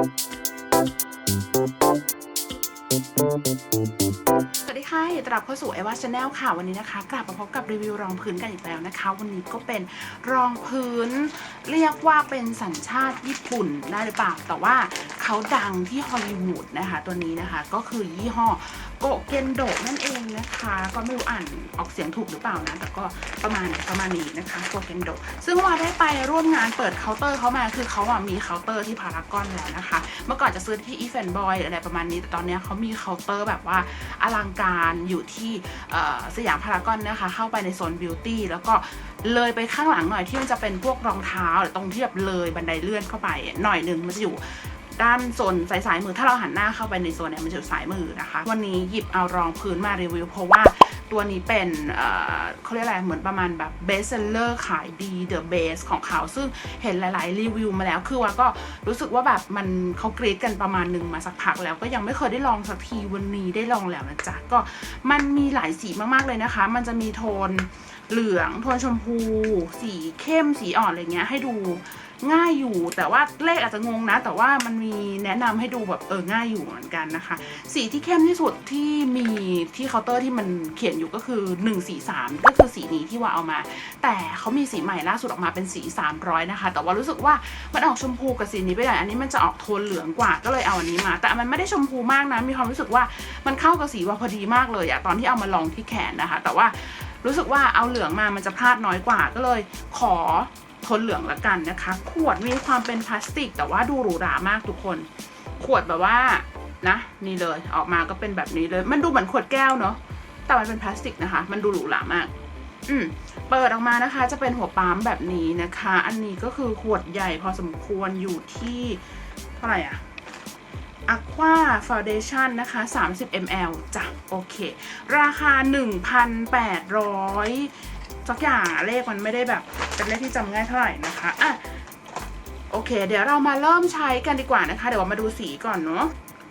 สวัสดีค่ะยินดีต้อนรับเข้าสู่ไอวาชาแนลค่ะ วันนี้นะคะ กลับมาพบกับรีวิวรองพื้นกันอีกแล้วนะคะ วันนี้ก็เป็นรองพื้น เรียกว่าเป็นสัญชาติญี่ปุ่นได้หรือเปล่า แต่ว่า เขาดังที่ฮอลลีวูดนะคะ ตัวนี้นะคะก็คือยี่ห้อโกเกนโดนั่นเองนะคะ ก็ไม่รู้อ่านออกเสียงถูกหรือเปล่านะ แต่ก็ประมาณประมาณนี้นะคะโกเกนโดซึ่งว่าได้ไปร่วมงานเปิดเคาน์เตอร์เขามาคือเขาอะมีเคาน์เตอร์ที่พารากอนแล้วนะคะ เมื่อก่อนจะซื้อที่อีแฟนบอยอะไรประมาณนี้ แต่ตอนนี้เขามีเคาน์เตอร์แบบว่าอลังการอยู่ที่สยามพารากอนนะคะ เข้าไปในโซนบิวตี้แล้วก็เลยไปข้างหลังหน่อยที่มันจะเป็นพวกรองเท้าตรงที่แบบเลยบันไดเลื่อนเข้าไปหน่อยหนึ่งมันจะอยู่ ด้านโซนสายสายมือถ้าเราหันหน้าเข้าไปในโซนเนี่ยมันจะสายมือนะคะ วันนี้หยิบเอารองพื้นมารีวิว เพราะว่าตัวนี้เป็นเอ่อเขาเรียกอะไรเหมือนประมาณแบบเบสเซลเลอร์ขายดีเดอะเบสของเขา ซึ่งเห็นหลาย ๆ รีวิวมาแล้ว คือว่าก็รู้สึกว่าแบบมันเขากรีดกันประมาณหนึ่งมาสักพักแล้วก็ยังไม่เคยได้ลองสักทีวันนี้ได้ลองแล้วนะจ๊ะ ก็มันมีหลายสีมาก ๆ เลยนะคะ มันจะมีโทนเหลือง โทนชมพู สีเข้มสีอ่อนอะไรเงี้ยให้ดู ง่ายอยู่ แต่ว่าเลขอาจจะงงนะ แต่ว่ามันมีแนะนำให้ดูแบบเออง่ายอยู่เหมือนกันนะคะ สีที่เข้มที่สุดที่มีที่เคาน์เตอร์ที่มันเขียนอยู่ก็คือ 143 ก็คือสีนี้ที่ว่าเอามา แต่เขามีสีใหม่ล่าสุดออกมาเป็นสี 300 นะคะ แต่ว่ารู้สึกว่ามันออกชมพูกับสีนี้ไปหน่อยอันนี้มันจะออกโทนเหลืองกว่าก็เลยเอาอันนี้มา แต่มันไม่ได้ชมพูมากนะมีความรู้สึกว่ามันเข้ากับสีว่าพอดีมากเลยอะตอนที่เอามาลองที่แขนนะคะ แต่ว่ารู้สึกว่าเอาเหลืองมามันจะพลาดน้อยกว่าก็เลย ขอ โทนเหลืองละกันนะคะ ขวดมีความเป็นพลาสติก แต่ว่าดูหรูหรามากทุกคน ขวดแบบว่านะนี่เลยออกมาก็เป็นแบบนี้เลย มันดูเหมือนขวดแก้วเนาะแต่มันเป็นพลาสติกนะคะ มันดูหรูหรามาก อืมเปิดออกมานะคะ จะเป็นหัวปั๊มแบบนี้นะคะ อันนี้ก็คือขวดใหญ่พอสมควรอยู่ที่เท่าไหร่อะ Aqua Foundation นะคะ 30 ml จ้ะ โอเค ราคา 1,800 สักอย่างเลขมันไม่ได้แบบเป็นเลขที่จำง่ายเท่าไหร่นะคะอะโอเค เดี๋ยวเรามาเริ่มใช้กันดีกว่านะคะ เดี๋ยวมาดูสีก่อนเนาะ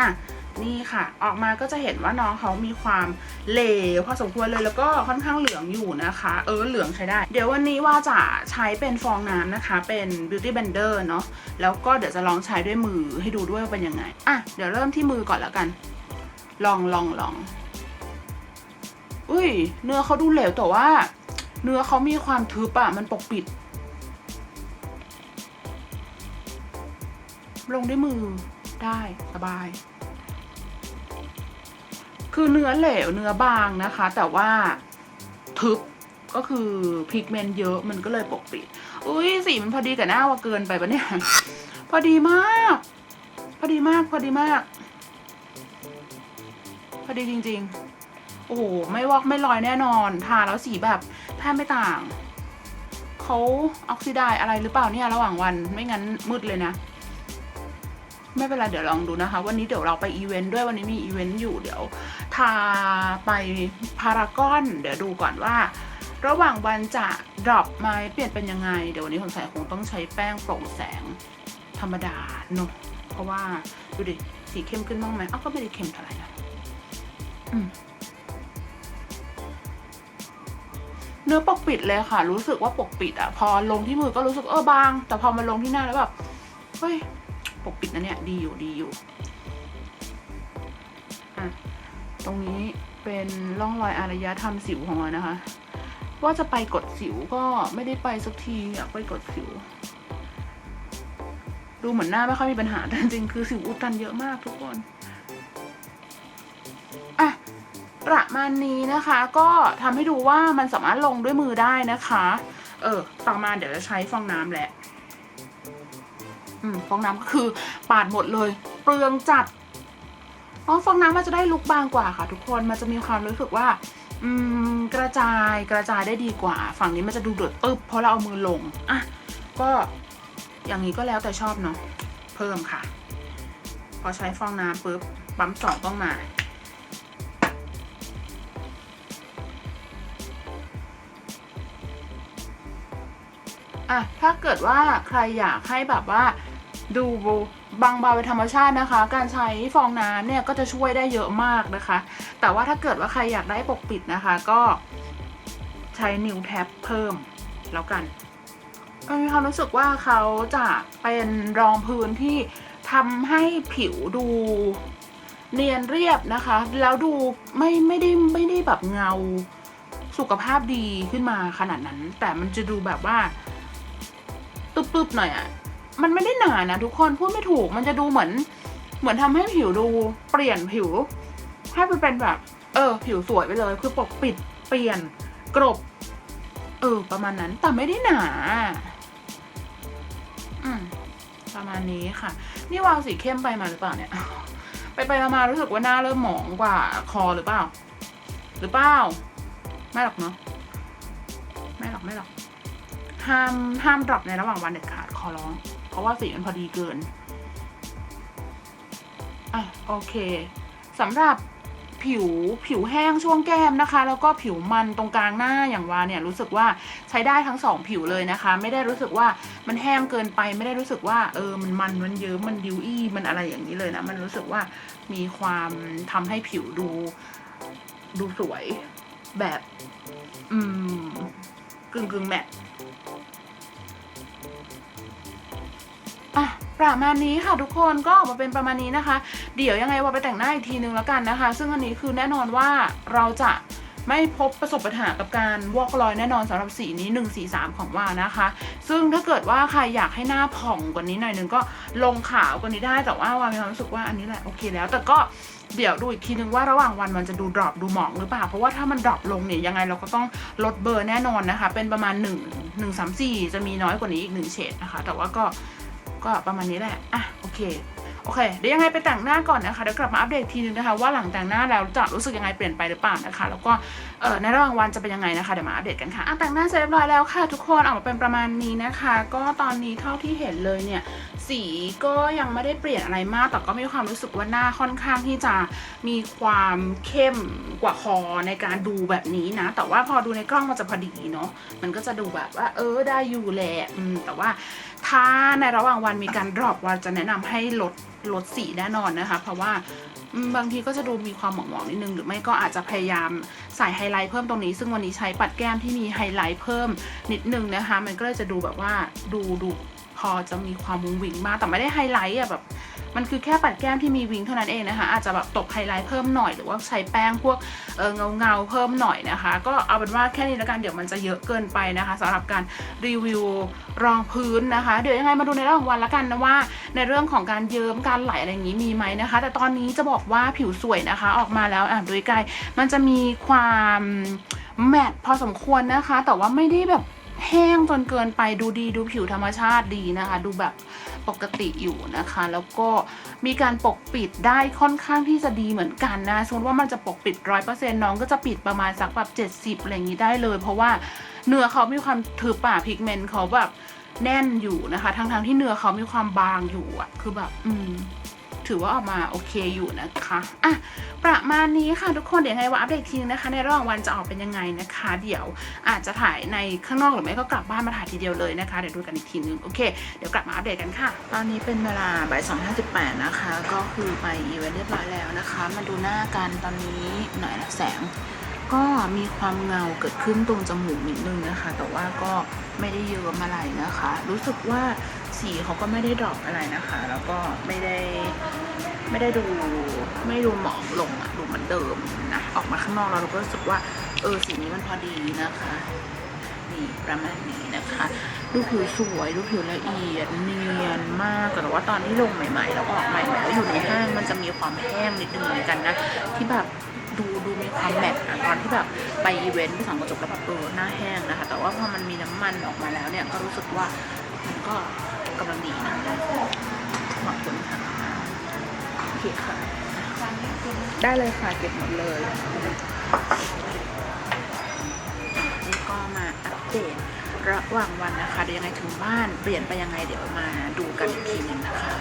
อะนี่ค่ะ ออกมาก็จะเห็นว่าน้องเขามีความเหลวพอสมควรเลยแล้วก็ค่อนข้างเหลืองอยู่นะคะ เออเหลืองใช้ได้ เดี๋ยววันนี้ว่าจะใช้เป็นฟองน้ำนะคะ เป็น beauty blender เนาะแล้วก็เดี๋ยวจะลองใช้ด้วยมือให้ดูด้วยว่าเป็นยังไง อะ เดี๋ยวเริ่มที่มือก่อนแล้วกัน ลองลองลองอุ้ย เนื้อเขาดูเหลวแต่ว่า เนื้อเขามีความทึบอะมันปกปิด ลงด้วยมือได้สบาย คือเนื้อเหลวเนื้อบางนะคะ แต่ว่าทึบก็คือพิกเมนต์เยอะมันก็เลยปกปิด อุ้ยสีมันพอดีกับหน้าว่าเกินไปปะเนี่ย พอดีมาก พอดีมาก พอดีมาก พอดีจริง ๆ โอ้โห ไม่วอกไม่ลอยแน่นอน ทาแล้วสีแบบ ทบไม่ต่างเขาออกซิไดอะไรหรือเปล่าเนี่ยระหว่างวันไม่งั้นมืดเลยนะ ไม่เป็นไรเดี๋ยวลองดูนะคะ วันนี้เดี๋ยวเราไปอีเวนต์ด้วยวันนี้มีอีเวนต์อยู่เดี๋ยวทาไปพารากอน เดี๋ยวดูก่อนว่า ระหว่างวันจะดรอปไหมเปลี่ยนเป็นยังไง เดี๋ยววันนี้สงสัยคงต้องใช้แป้งโปร่งแสงธรรมดาเนอะเพราะว่าดูดิสีเข้มขึ้นบ้างไหมอ้าวก็ไม่ได้เข้มเท่าไหร่นะอืม เนื้อปกปิดเลยค่ะ รู้สึกว่าปกปิดอะพอลงที่มือก็รู้สึกเออบาง แต่พอมาลงที่หน้าแล้วแบบเฮ้ยปกปิดนะเนี่ยดีอยู่ดีอยู่อะตรงนี้เป็นร่องรอยอารยธรรมสิวของเรานะคะ ว่าจะไปกดสิวก็ไม่ได้ไปสักทีอยากไปกดสิว ดูเหมือนหน้าไม่ค่อยมีปัญหาแต่จริงคือสิวอุดตันเยอะมากทุกคน ประมาณนี้นะคะ ก็ทำให้ดูว่ามันสามารถลงด้วยมือได้นะคะ เออต่อมาเดี๋ยวจะใช้ฟองน้ำแหละอืมฟองน้ำก็คือปาดหมดเลย เปลืองจัดอ๋อฟองน้ำมันจะได้ลุกบางกว่าค่ะ ทุกคนมันจะมีความรู้สึกว่า อืมกระจายกระจายได้ดีกว่า ฝั่งนี้มันจะดูเดือดตึ๊บเพราะเราเอามือลงอะก็อย่างนี้ก็แล้วแต่ชอบเนาะเพิ่มค่ะ พอใช้ฟองน้ำปุ๊บปั๊มสองต้องมา อะถ้าเกิดว่าใครอยากให้แบบว่าดูบางเบาเป็นธรรมชาตินะคะ การใช้ฟองน้ำเนี่ยก็จะช่วยได้เยอะมากนะคะ แต่ว่าถ้าเกิดว่าใครอยากได้ปกปิดนะคะ ก็ใช้นิ้วแท็บเพิ่มแล้วกันมีความรู้สึกว่าเขาจะเป็นรองพื้นที่ทำให้ผิวดูเนียนเรียบนะคะ แล้วดูไม่ไม่ได้ไม่ได้แบบเงาสุขภาพดีขึ้นมาขนาดนั้น แต่มันจะดูแบบว่า ตึบๆหน่อยอะ่ะ มันไม่ได้หนานะทุกคนพูดไม่ถูกมันจะดูเหมือน เหมือนทำให้ผิวดูเปลี่ยนผิว ให้มันเป็นแบบ เออ ผิวสวยไปเลย คือปกปิดเปลี่ยน กรบ เออ ประมาณนั้นแต่ไม่ได้หนา อืมประมาณนี้ค่ะ นี่วาวสีเข้มไปมาหรือเปล่าเนี่ย ไปไปมารู้สึกว่าหน้าเริ่มหมองกว่าคอหรือเปล่า หรือเปล่า ไม่หรอกเนาะ ไม่หรอกไม่หรอก ห้ามห้ามดรอปในระหว่างวันเด็ดขาดขอร้อง เพราะว่าสีมันพอดีเกิน อะโอเคสำหรับผิวผิวแห้งช่วงแก้มนะคะ แล้วก็ผิวมันตรงกลางหน้าอย่างวาเนี่ยรู้สึกว่าใช้ได้ทั้งสองผิวเลยนะคะ ไม่ได้รู้สึกว่ามันแห้งเกินไป ไม่ได้รู้สึกว่าเออมันมันมันเยิ้มมันดิวอี้มันอะไรอย่างนี้เลยนะ มันรู้สึกว่ามีความทำให้ผิวดูดูสวยแบบ อืมกึ่งกึ่งแมท ประมาณนี้ค่ะทุกคนก็ออกมาเป็นประมาณนี้นะคะ เดี๋ยวยังไงว่าไปแต่งหน้าอีกทีนึงแล้วกันนะคะ ซึ่งอันนี้คือแน่นอนว่าเราจะไม่พบประสบปัญหากับการวอกรอยแน่นอนสำหรับสีนี้ 1 4 3 ของว่านะคะ ซึ่งถ้าเกิดว่าใครอยากให้หน้าผ่องกว่านี้หน่อยนึงก็ลงขาวกว่านี้ได้แต่ว่าว่ามีความรู้สึกว่าอันนี้แหละโอเคแล้ว แต่ก็เดี๋ยวดูอีกทีนึงว่าระหว่างวันมันจะดูดรอปดูหมองหรือเปล่า เพราะว่าถ้ามันดรอปลงเนี่ยยังไงเราก็ต้องลดเบอร์แน่นอนนะคะ เป็นประมาณ 1 1 3 4 จะมีน้อยกว่านี้อีก 1 เฉดนะคะ แต่ว่าก็ ก็ประมาณนี้แหละ อะ โอเค โอเค เดี๋ยวยังไงไปแต่งหน้าก่อนนะคะ เดี๋ยวกลับมาอัปเดตทีนึงนะคะ ว่าหลังแต่งหน้าแล้วจะรู้สึกยังไงเปลี่ยนไปหรือเปล่านะคะ แล้วก็เออในระหว่างวันจะเป็นยังไงนะคะ เดี๋ยวมาอัปเดตกันค่ะ อะ แต่งหน้าเสร็จเรียบร้อยแล้วค่ะ ทุกคน ออกมาเป็นประมาณนี้นะคะ ก็ตอนนี้เท่าที่เห็นเลยเนี่ย สีก็ยังไม่ได้เปลี่ยนอะไรมาก แต่ก็มีความรู้สึกว่าหน้าค่อนข้างที่จะมีความเข้มกว่าคอในการดูแบบนี้นะ แต่ว่าพอดูในกล้องมันจะพอดีเนาะ มันก็จะดูแบบว่า เออ ได้อยู่แหละอืมแต่ว่าถ้าในระหว่างวันมีการดรอปวันจะแนะนำให้ลดลดสีแน่นอนนะคะ เพราะว่าบางทีก็จะดูมีความหมองๆนิดนึง หรือไม่ก็อาจจะพยายามใส่ไฮไลท์เพิ่มตรงนี้ ซึ่งวันนี้ใช้ปัดแก้มที่มีไฮไลท์เพิ่มนิดนึงนะคะ มันก็เลยจะดูแบบว่าดูดูพอจะมีความมุ้งวิงมากแต่ไม่ได้ไฮไลท์อะแบบ มันคือแค่ปัดแก้มที่มีวิงเท่านั้นเองนะคะ อาจจะแบบตบไฮไลท์เพิ่มหน่อยหรือว่าใช้แป้งพวกเงาเงาเพิ่มหน่อยนะคะ ก็เอาเป็นว่าแค่นี้แล้วกันเดี๋ยวมันจะเยอะเกินไปนะคะสำหรับการรีวิวรองพื้นนะคะ เดี๋ยวยังไงมาดูในระหว่างวันละกันนะว่า ในเรื่องของการเยิ้มการไหลอะไรอย่างนี้มีไหมนะคะ แต่ตอนนี้จะบอกว่าผิวสวยนะคะ ออกมาแล้วอะดูใกลมันจะมีความแมตต์พอสมควรนะคะ แต่ว่าไม่ได้แบบแห้งจนเกินไปดูดีดูผิวธรรมชาติดีนะคะ ดูแบบ ปกติอยู่นะคะ แล้วก็มีการปกปิดได้ค่อนข้างที่จะดีเหมือนกันนะสมมติว่ามันจะปกปิดร้อยเปอร์เซ็นต์น้องก็จะปิดประมาณสักแบบเจ็ดสิบอะไรอย่างนี้ได้เลย เพราะว่าเนื้อเขามีความถือป่าพิกเมนต์เขาแบบแน่นอยู่นะคะทั้งๆที่เนื้อเขามีความบางอยู่อะคือแบบ อืม ถือว่าออกมาโอเคอยู่นะคะอะประมาณนี้ค่ะทุกคนเดี๋ยวไงว่าอัปเดตอีกทีนึงนะคะ ในระหว่างวันจะออกเป็นยังไงนะคะ เดี๋ยวอาจจะถ่ายในข้างนอกหรือไม่ก็กลับบ้านมาถ่ายทีเดียวเลยนะคะเดี๋ยวดูกันอีกทีนึงโอเคเดี๋ยวกลับมาอัปเดตกันค่ะ ตอนนี้เป็นเวลาบ่ายสองห้าสิบแปดนะคะ ก็คือไปอีเวนต์เรียบร้อยแล้วนะคะ มาดูหน้ากันตอนนี้หน่อยนะแสงก็มีความเงาเกิดขึ้นตรงจมูกนิดนึงนะคะ แต่ว่าก็ไม่ได้เยอะอะไรนะคะ รู้สึกว่า สีเขาก็ไม่ได้ดรอปอะไรนะคะ แล้วก็ไม่ได้ไม่ได้ดูไม่ดูหมองลงอะดูเหมือนเดิมนะออกมาข้างนอกแล้วเราก็รู้สึกว่าเออสีนี้มันพอดีนะคะนี่ประมาณนี้นะคะดูผิวสวยดูผิวละเอียดเนียนมากแต่ว่าตอนที่ลงใหม่ๆ แล้วออกใหม่ๆแล้วอยู่ในห้างมันจะมีความแห้งนิดนึงเหมือนกันนะที่แบบดูดูมีความแมทอะตอนที่แบบไปอีเวนต์ที่ส่องกระจกแล้วแบบเออหน้าแห้งนะคะ แต่ว่าพอมันมีน้ำมันออกมาแล้วเนี่ยก็รู้สึกว่ามันก็ กำลังดีนะขอบคุณค่ะโอเคค่ะ ได้เลยค่ะเก็บหมดเลยนี่ก็มาอัปเดตระหว่างวันนะคะเดี๋ยวยังไงถึงบ้านเปลี่ยนไปยังไงเดี๋ยวมาดูกันอีกทีนึงนะคะ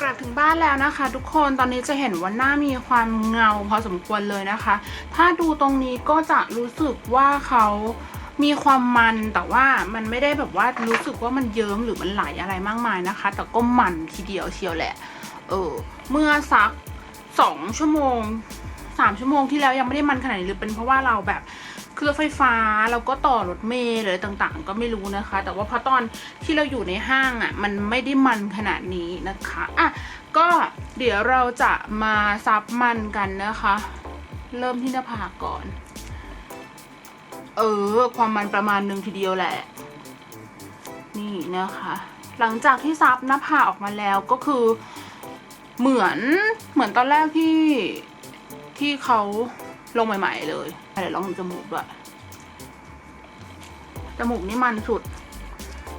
กลับถึงบ้านแล้วนะคะ ทุกคนตอนนี้จะเห็นว่าหน้ามีความเงาพอสมควรเลยนะคะ ถ้าดูตรงนี้ก็จะรู้สึกว่าเขา มีความมันแต่ว่ามันไม่ได้แบบว่ารู้สึกว่ามันเยิ้มหรือมันไหลอะไรมากมายนะคะ แต่ก็มันทีเดียวเชียวแหละ เออ เมื่อสักสองชั่วโมงสามชั่วโมงที่แล้วยังไม่ได้มันขนาดนี้หรือเป็นเพราะว่าเราแบบเครื่องไฟฟ้าแล้วก็ต่อรถเมล์หรือต่างๆ ก็ไม่รู้นะคะ แต่ว่าพอตอนที่เราอยู่ในห้างอะมันไม่ได้มันขนาดนี้นะคะอะก็เดี๋ยวเราจะมาซับมันกันนะคะ เริ่มที่หน้าผากก่อน เออ ความมันประมาณหนึ่งทีเดียวแหละ นี่นะคะ หลังจากที่ซับหน้าผากออกมาแล้วก็คือเหมือนเหมือนตอนแรกที่ที่เขาลงใหม่ ๆ เลยเดี๋ยวลองจมูกด้วยจมูกนี่มันสุด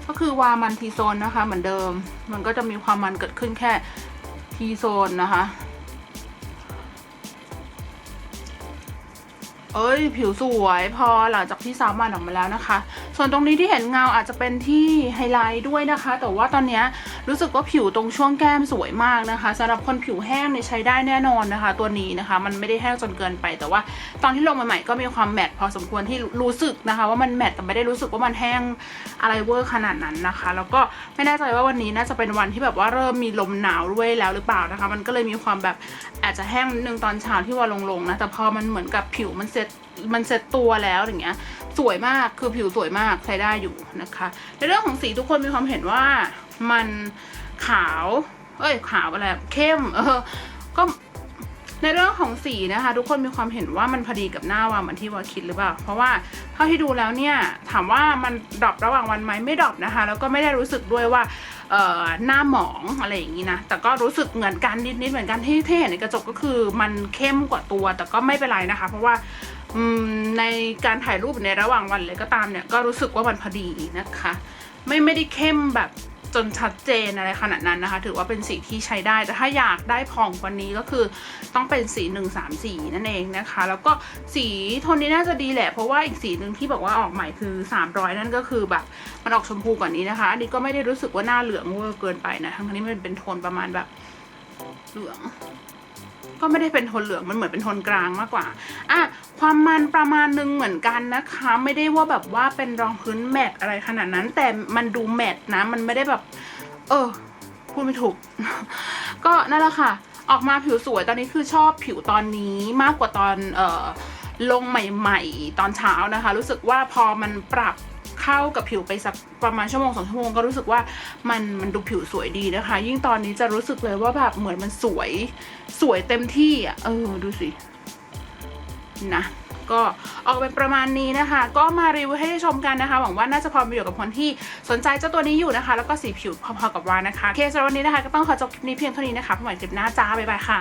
ก็คือวามันทีโซนนะคะ เหมือนเดิม มันก็จะมีความมันเกิดขึ้นแค่ทีโซนนะคะ เอ้ยผิวสวยพอหลังจากที่ซับมันออกมาแล้วนะคะ ส่วนตรงนี้ที่เห็นเงาอาจจะเป็นที่ไฮไลท์ด้วยนะคะ แต่ว่าตอนนี้รู้สึกว่าผิวตรงช่วงแก้มสวยมากนะคะสำหรับคนผิวแห้งเนี่ยใช้ได้แน่นอนนะคะ ตัวนี้นะคะ มันไม่ได้แห้งจนเกินไป แต่ว่าตอนที่ลงใหม่ๆก็มีความแมตต์พอสมควรที่รู้สึกนะคะ ว่ามันแมตต์แต่ไม่ได้รู้สึกว่ามันแห้งอะไรเวอร์ขนาดนั้นนะคะ แล้วก็ไม่แน่ใจว่าวันนี้น่าจะเป็นวันที่แบบว่าเริ่มมีลมหนาวด้วยแล้วหรือเปล่านะคะ มันก็เลยมีความแบบอาจจะแห้งนิดนึงตอนเช้าที่ว่าลงๆนะแต่พอมันเหมือนกับผิวมันเซ็ตมันเซ็ตตัวแล้วอย่างเงี้ย สวยมากคือผิวสวยมากใช้ได้อยู่นะคะ ในเรื่องของสีทุกคนมีความเห็นว่ามันขาว เอ้ยขาวอะไรเข้ม เออ ก็ในเรื่องของสีนะคะ ทุกคนมีความเห็นว่ามันพอดีกับหน้าวาเหมือนที่วาคิดหรือเปล่า เพราะว่าเท่าที่ดูแล้วเนี่ย ถามว่ามันดรอประหว่างวันไหมไม่ดรอปนะคะ แล้วก็ไม่ได้รู้สึกด้วยว่าเอ่อหน้าหมองอะไรอย่างนี้นะ แต่ก็รู้สึกเหมือนกันนิดๆเหมือนกันที่ที่เห็นในกระจกก็คือมันเข้มกว่าตัว แต่ก็ไม่เป็นไรนะคะ เพราะว่า ในการถ่ายรูปในระหว่างวันเลยก็ตามเนี่ยก็รู้สึกว่ามันพอดีนะคะ ไม่ไม่ได้เข้มแบบจนชัดเจนอะไรขนาดนั้นนะคะ ถือว่าเป็นสีที่ใช้ได้ แต่ถ้าอยากได้ผ่องกว่านี้ก็คือต้องเป็นสี 1 3 4 นั่นเองนะคะ แล้วก็สีโทนนี้น่าจะดีแหละ เพราะว่าอีกสีหนึ่งที่บอกว่าออกใหม่คือ 300 นั่นก็คือแบบมันออกชมพูกว่านี้นะคะ อันนี้ก็ไม่ได้รู้สึกว่าหน้าเหลืองเวอร์เกินไปนะ ทั้งที่มันเป็นโทนประมาณแบบเหลือง ก็ไม่ได้เป็นโทนเหลืองมันเหมือนเป็นโทนกลางมากกว่าอะความมันประมาณนึงเหมือนกันนะคะ ไม่ได้ว่าแบบว่าเป็นรองพื้นแมตอะไรขนาดนั้น แต่มันดูแมตนะ มันไม่ได้แบบ เออพูดไม่ถูก ก็นั่นแหละค่ะ ออกมาผิวสวยตอนนี้คือชอบผิวตอนนี้มากกว่าตอนเออลงใหม่ ๆ ตอนเช้านะคะ รู้สึกว่าพอมันปรับ เข้ากับผิวไปสักประมาณชั่วโมงสองชั่วโมงก็รู้สึกว่ามันมันดูผิวสวยดีนะคะ ยิ่งตอนนี้จะรู้สึกเลยว่าแบบเหมือนมันสวยสวยเต็มที่อะเออดูสินะก็ออกเป็นประมาณนี้นะคะ ก็มารีวิวให้ได้ชมกันนะคะ หวังว่าน่าจะพอประโยชน์กับคนที่สนใจเจ้าตัวนี้อยู่นะคะ แล้วก็สีผิวพอๆกับวานนะคะ โอเคสำหรับวันนี้นะคะ ก็ต้องขอจบคลิปนี้เพียงเท่านี้นะคะพบกันคลิปหน้าจ้าบ๊ายบายค่ะ